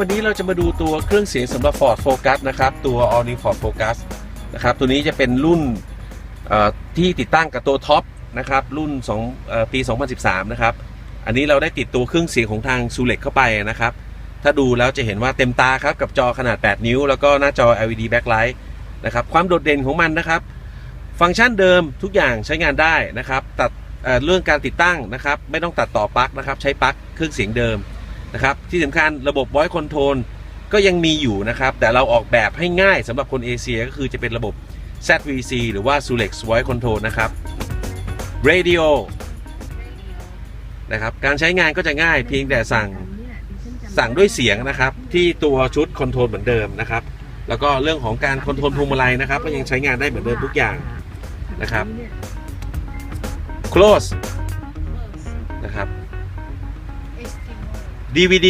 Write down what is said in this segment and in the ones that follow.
วันนี้เราจะมาดูตัวเครื่องเสียงสำหรับ Ford Focus นะครับ ตัว All New Ford Focus นะครับ ตัวนี้จะเป็นรุ่นที่ติดตั้งกับตัวท็อปนะครับ รุ่น2ปี 2013 นะครับ อันนี้เราได้ติดตัวเครื่องเสียงของทาง s u l e c เข้าไปนะครับ ถ้าดูแล้วจะเห็นว่าเต็มตาครับ กับจอขนาด 8 นิ้ว แล้วก็หน้าจอ LED backlight นะครับ ความโดดเด่นของมันนะครับ ฟังก์ชันเดิมทุกอย่างใช้งานได้นะครับ ตัดเเรื่องการติดตั้งนะครับ ไม่ต้องตัดต่อปลั๊กนะครับ ใช้ปลั๊กเครื่องเสียงเดิม นะครับ ที่สำคัญระบบ voice control ก็ยังมีอยู่นะครับ แต่เราออกแบบให้ง่ายสำหรับคนเอเชียก็คือจะเป็นระบบ ZVC หรือว่า Sulex Voice Control นะครับ Radio นะครับการใช้งานก็จะง่ายเพียงแต่สั่งสั่งด้วยเสียงนะครับ ที่ตัวชุดคอนโทรลเหมือนเดิมนะครับ แล้วก็เรื่องของการคอนโทรลพวงมาลัยนะครับ ก็ยังใช้งานได้เหมือนเดิมทุกอย่างนะครับ close DVD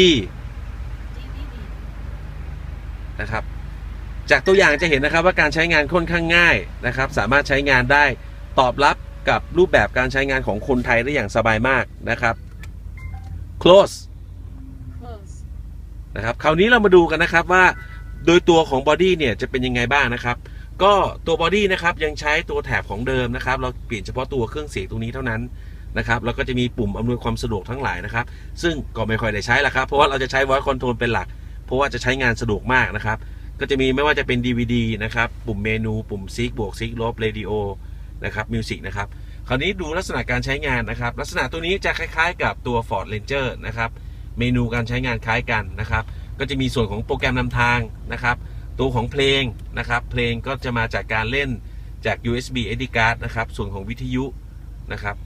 นะครับ จากตัวอย่างจะเห็นนะครับว่าการใช้งานค่อนข้างง่ายนะครับ สามารถใช้งานได้ตอบรับกับรูปแบบการใช้งานของคนไทยได้อย่างสบายมากนะครับ close นะครับ คราวนี้เรามาดูกันนะครับว่าโดยตัวของบอดี้เนี่ยจะเป็นยังไงบ้างนะครับ ก็ตัวบอดี้นะครับยังใช้ตัวแถบของเดิมนะครับ เราเปลี่ยนเฉพาะตัวเครื่องเสียงตรงนี้เท่านั้น นะครับแล้วก็จะมีปุ่มอำนวยความสะดวกทั้งหลายนะครับ ซึ่งก็ไม่ค่อยได้ใช้ละครับเพราะว่าเราจะใช้ voice control เป็นหลัก เพราะว่าจะใช้งานสะดวกมากนะครับ ก็จะมีไม่ว่าจะเป็น DVD นะครับปุ่มเมนู ปุ่มซิกบวกซิกลบเรดิโอนะครับมิวสิกนะครับคราวนี้ดูลักษณะการใช้งานนะครับ ลักษณะตัวนี้จะคล้ายๆ กับตัว Ford Ranger นะครับเมนูการใช้งานคล้ายกันนะครับ ก็จะมีส่วนของโปรแกรมนำทางนะครับตัวของเพลงนะครับ เพลงก็จะมาจากการเล่นจาก USB SD card นะครับ ส่วนของวิทยุนะครับ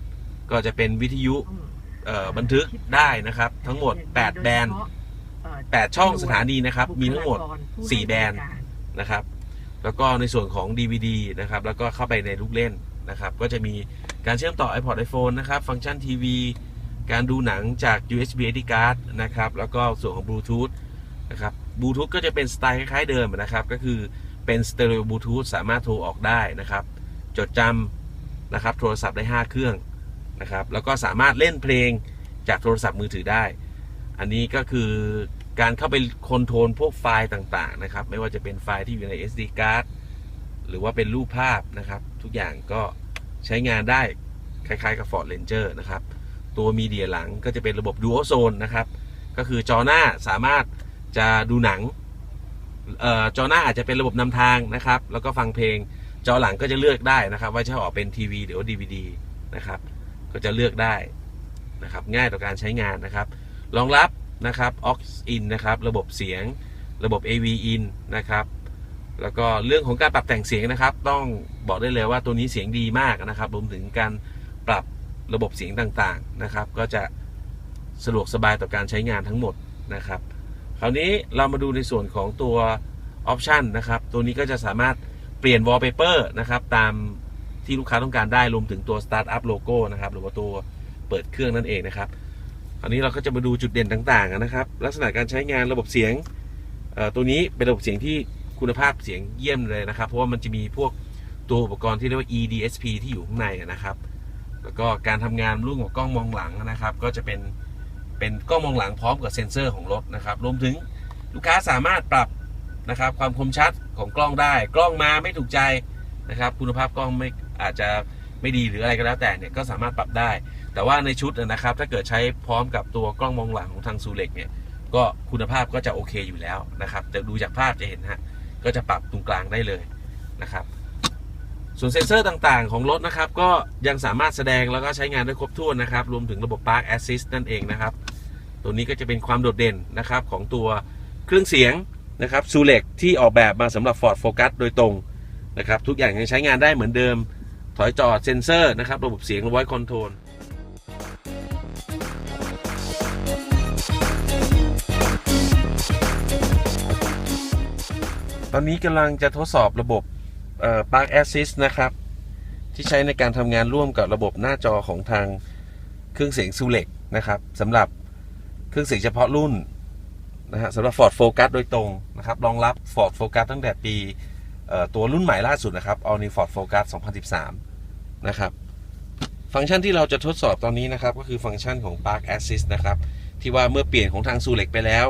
ก็จะเป็นวิทยุเอ่อบันทึกได้นะครับ ทั้งหมด 8 แบนด์8ช่องสถานีนะครับ มีทั้งหมด 4 แบนด์นะครับ แล้วก็ในส่วนของ DVD นะครับ แล้วก็เข้าไปในลูกเล่นนะครับ ก็จะมีการเชื่อมต่อ iPod iPhone นะครับ ฟังก์ชันทีวีการดูหนังจาก USB SD card นะครับ แล้วก็ส่วนของ Bluetooth นะครับ Bluetooth ก็จะเป็นสไตล์คล้ายๆเดิมนะครับ ก็คือเป็นสเตอริโอบลูทูธสามารถโทรออกได้นะครับ จดจำนะครับ โทรศัพท์ได้ 5 เครื่อง นะครับ แล้วก็สามารถเล่นเพลงจากโทรศัพท์มือถือได้ อันนี้ก็คือการเข้าไปคอนโทรลพวกไฟล์ต่างๆนะครับ ไม่ว่าจะเป็นไฟล์ที่อยู่ใน SD card หรือว่าเป็นรูปภาพนะครับ ทุกอย่างก็ใช้งานได้คล้ายๆกับ Ford Ranger นะครับ ตัวมีเดียหลังก็จะเป็นระบบ Dual Zone นะครับ ก็คือจอหน้าสามารถจะดูหนังออจอหน้าอาจจะเป็นระบบนำทางนะครับ แล้วก็ฟังเพลงจอหลังก็จะเลือกได้นะครับ ว่าจะออกเป็นทีวีหรือว่า DVD นะครับ ก็จะเลือกได้นะครับง่ายต่อการใช้งานนะครับรองรับนะครับ aux in นะครับระบบเสียงระบบ AV in นะครับแล้วก็เรื่องของการปรับแต่งเสียงนะครับ ต้องบอกได้เลยว่าตัวนี้เสียงดีมากนะครับรวมถึงการปรับระบบเสียงต่างๆนะครับ ก็จะสะดวกสบายต่อการใช้งานทั้งหมดนะครับ คราวนี้เรามาดูในส่วนของตัวออปชันนะครับ ตัวนี้ก็จะสามารถเปลี่ยน wallpaper นะครับ ตาม ที่ลูกค้าต้องการได้รวมถึงตัว Start Up Logo นะครับหรือว่าตัวเปิดเครื่องนั่นเองนะครับคราวนี้เราก็จะมาดูจุดเด่นต่างๆนะครับ ลักษณะการใช้งานระบบเสียงตัวนี้เป็นระบบเสียงที่คุณภาพเสียงเยี่ยมเลยนะครับ เพราะว่ามันจะมีพวกตัวอุปกรณ์ที่เรียกว่า EDSP ที่อยู่ข้างในนะครับ แล้วก็การทำงานร่วมกับกล้องมองหลังนะครับ ก็จะเป็นเป็นกล้องมองหลังพร้อมกับเซ็นเซอร์ของรถนะครับ รวมถึงลูกค้าสามารถปรับนะครับ ความคมชัดของกล้องได้ กล้องมาไม่ถูกใจนะครับ คุณภาพกล้องไม่ อาจจะไม่ดีหรืออะไรก็แล้วแต่เนี่ยก็สามารถปรับได้ แต่ว่าในชุดนะครับ ถ้าเกิดใช้พร้อมกับตัวกล้องมองหลังของทางซูเล็กเนี่ยก็คุณภาพก็จะโอเคอยู่แล้วนะครับจะดูจากภาพจะเห็นฮะก็จะปรับตรงกลางได้เลยนะครับ ส่วนเซ็นเซอร์ต่างๆ ของรถนะครับ ก็ยังสามารถแสดงแล้วก็ใช้งานได้ครบถ้วนนะครับ รวมถึงระบบ Park Assist นั่นเองนะครับ ตัวนี้ก็จะเป็นความโดดเด่นนะครับของตัวเครื่องเสียงนะครับซูเล็กที่ออกแบบมาสำหรับ Ford Focus โดยตรงนะครับ ทุกอย่างยังใช้งานได้เหมือนเดิม ถอยจอดเซ็นเซอร์นะครับ ระบบเสียง voice control ตอนนี้กำลังจะทดสอบระบบ Park Assist นะครับ ที่ใช้ในการทำงานร่วมกับระบบหน้าจอของทางเครื่องเสียงซูเล็กนะครับสำหรับเครื่องเสียงเฉพาะรุ่นนะฮะสำหรับ Ford Focus โดยตรงนะครับรองรับ Ford Focus ตั้งแต่ปี ตัวรุ่นใหม่ล่าสุดนะครับ All New Ford Focus 2013 นะครับ ฟังก์ชันที่เราจะทดสอบตอนนี้นะครับ ก็คือฟังก์ชันของ Park Assist นะครับ ที่ว่าเมื่อเปลี่ยนของทางซูเล็กไปแล้ว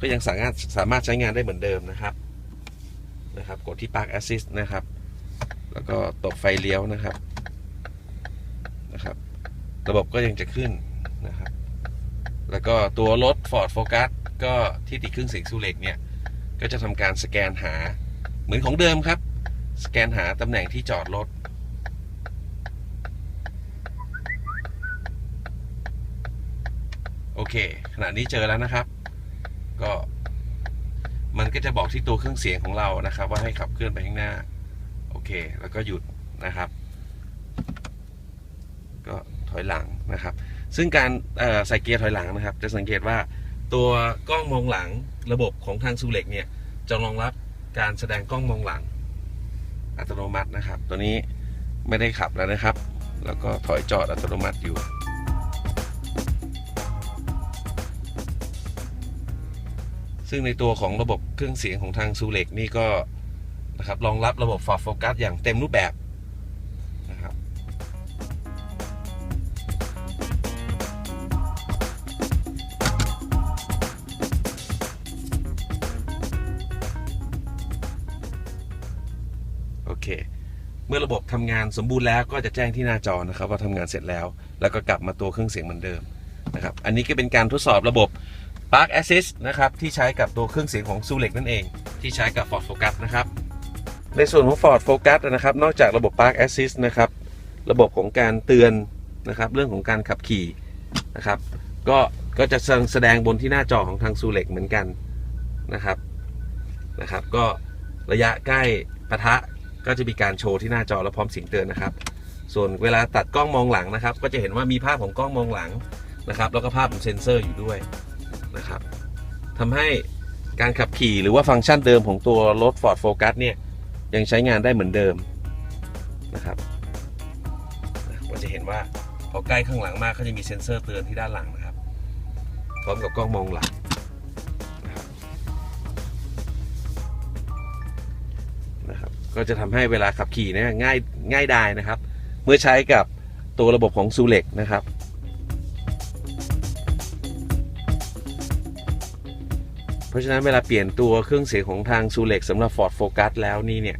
ก็ยังสามารถสามารถใช้งานได้เหมือนเดิมนะครับนะครับกดที่ Park Assist นะครับ แล้วก็ตบไฟเลี้ยวนะครับนะครับ ระบบก็ยังจะขึ้นนะครับ แล้วก็ตัวรถ Ford Focus ก็ที่ติดเครื่องเสียงซูเล็กเนี่ย ก็จะทำการสแกนหา เหมือนของเดิมครับ สแกนหาตำแหน่งที่จอดรถ โอเค ขณะนี้เจอแล้วนะครับ ก็มันก็จะบอกที่ตัวเครื่องเสียงของเรานะครับ ว่าให้ขับเคลื่อนไปข้างหน้า โอเค แล้วก็หยุดนะครับ ก็ถอยหลังนะครับ ซึ่งการใส่เกียร์ถอยหลังนะครับ จะสังเกตว่าตัวกล้องมองหลังระบบของทางซูเล็กเนี่ยจะรองรับ การแสดงกล้องมองหลัง อัตโนมัตินะครับ ตัวนี้ไม่ได้ขับแล้วนะครับ แล้วก็ถอยจอดอัตโนมัติอยู่ ซึ่งในตัวของระบบเครื่องเสียงของทางซูเล็กนี่ก็นะครับรองรับระบบฟอร์โฟกัสอย่างเต็มรูปแบบ เค เมื่อระบบทำงานสมบูรณ์แล้วก็จะแจ้งที่หน้าจอนะครับ ว่าทำงานเสร็จแล้ว แล้วก็กลับมาตัวเครื่องเสียงเหมือนเดิมนะครับ อันนี้ก็เป็นการทดสอบระบบ Park Assist นะครับ ที่ใช้กับตัวเครื่องเสียงของ s u l e c นั่นเอง ที่ใช้กับ Ford Focus นะครับ ในส่วนของ Ford Focus นะครับ นอกจากระบบ Park Assist นะครับ ระบบของการเตือนนะครับ เรื่องของการขับขี่นะครับ ก็ก็จะแสดงบนที่หน้าจอของทาง s u l e c เหมือนกันนะครับนะครับ ก็ระยะใกล้ปะทะ ก็จะมีการโชว์ที่หน้าจอและพร้อมเสียงเตือนนะครับ ส่วนเวลาตัดกล้องมองหลังนะครับ ก็จะเห็นว่ามีภาพของกล้องมองหลังนะครับ แล้วก็ภาพของเซ็นเซอร์อยู่ด้วยนะครับทำให้การขับขี่หรือว่าฟังก์ชันเดิมของตัวรถ Ford Focus เนี่ยยังใช้งานได้เหมือนเดิมนะครับก็จะเห็นว่าพอใกล้ข้างหลังมากก็จะมีเซ็นเซอร์เตือนที่ด้านหลังนะครับ พร้อมกับกล้องมองหลัง ก็จะทำให้เวลาขับขี่เนี่ยง่ายง่ายดายนะครับ เมื่อใช้กับตัวระบบของ s u l e c นะครับเพราะฉะนั้นเวลาเปลี่ยนตัวเครื่องเสียงของทาง s u l e c สำหรับ Ford Focus แล้วนี่เนี่ย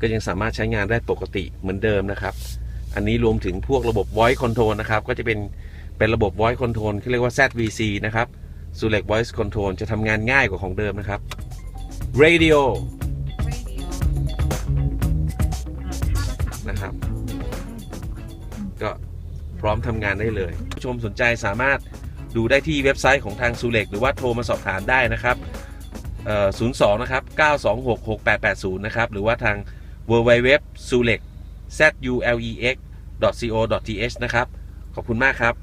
ก็ยังสามารถใช้งานได้ปกติเหมือนเดิมนะครับ อันนี้รวมถึงพวกระบบ Voice Control นะครับ ก็จะเป็นเป็นระบบ Voice Control ที่เรียกว่า ZVC นะครับ s u l e c Voice Control จะทำงานง่ายกว่าของเดิมนะครับ Radio ก็พร้อมทำงานได้เลย ผู้ชมสนใจสามารถดูได้ที่เว็บไซต์ของทางซูเล็กหรือว่าโทรมาสอบถามได้นะครับ02 นะครับ 926 6880 นะครับ หรือว่าทาง w w w s u l e x z u l e x co th นะครับ ขอบคุณมากครับ